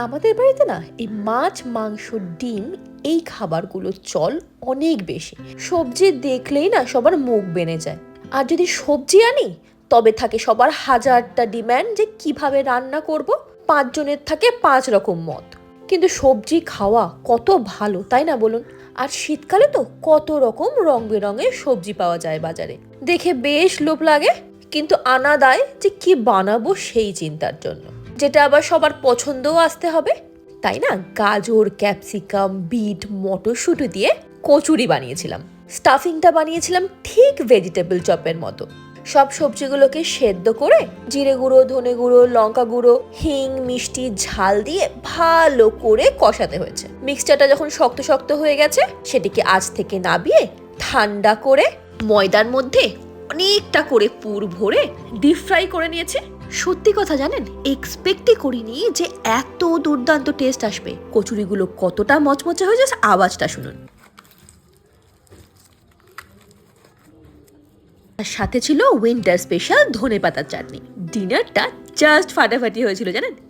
আমাদের বাড়িতে না এই মাছ, মাংস, ডিম এই খাবারগুলোর চল অনেক বেশি। সবজি দেখলেই না সবার মুখ বেনে যায়। আর যদি সবজি আনি, তবে থাকে সবার হাজারটা ডিম্যান্ড যে কীভাবে রান্না করব। পাঁচজনের থাকে পাঁচ রকম মত। কিন্তু সবজি খাওয়া কত ভালো, তাই না বলুন? আর শীতকালে তো কত রকম রং বেরঙের সবজি পাওয়া যায় বাজারে। দেখে বেশ লোভ লাগে, কিন্তু আনা দায় যে কি বানাবো সেই চিন্তার জন্য। যেটা আবার সবার পছন্দও আসতে হবে, তাই না? গাজর, ক্যাপসিকাম, বিট, মটরশুঁটি দিয়ে কচুরি বানিয়েছিলাম। স্টাফিংটা বানিয়েছিলাম ঠিক ভেজিটেবল চপের মতো। সব সবজিগুলোকে সেদ্ধ করে জিরে গুঁড়ো, ধনে গুঁড়ো, লঙ্কা গুঁড়ো, হিং, মিষ্টি, ঝাল দিয়ে ভালো করে কষাতে হয়েছে। মিক্সচারটা যখন শক্ত শক্ত হয়ে গেছে, সেটিকে আজ থেকে নাবিয়ে ঠান্ডা করে ময়দার মধ্যে অনেকটা করে পুর ভরে ডিপ ফ্রাই করে নিয়েছে। সত্যি কথা জানেন এক্সপেক্টই করিনি যে এত দুর্দান্ত টেস্ট আসবে। কচুরিগুলো কতটা মচমচে হয়ে যাচ্ছে, আওয়াজটা শুনুন। সাথে ছিল উইন্টার স্পেশাল ধনে পাতার চাটনি। ডিনারটা জাস্ট ফাটাফাটি হয়েছিল, জানেন?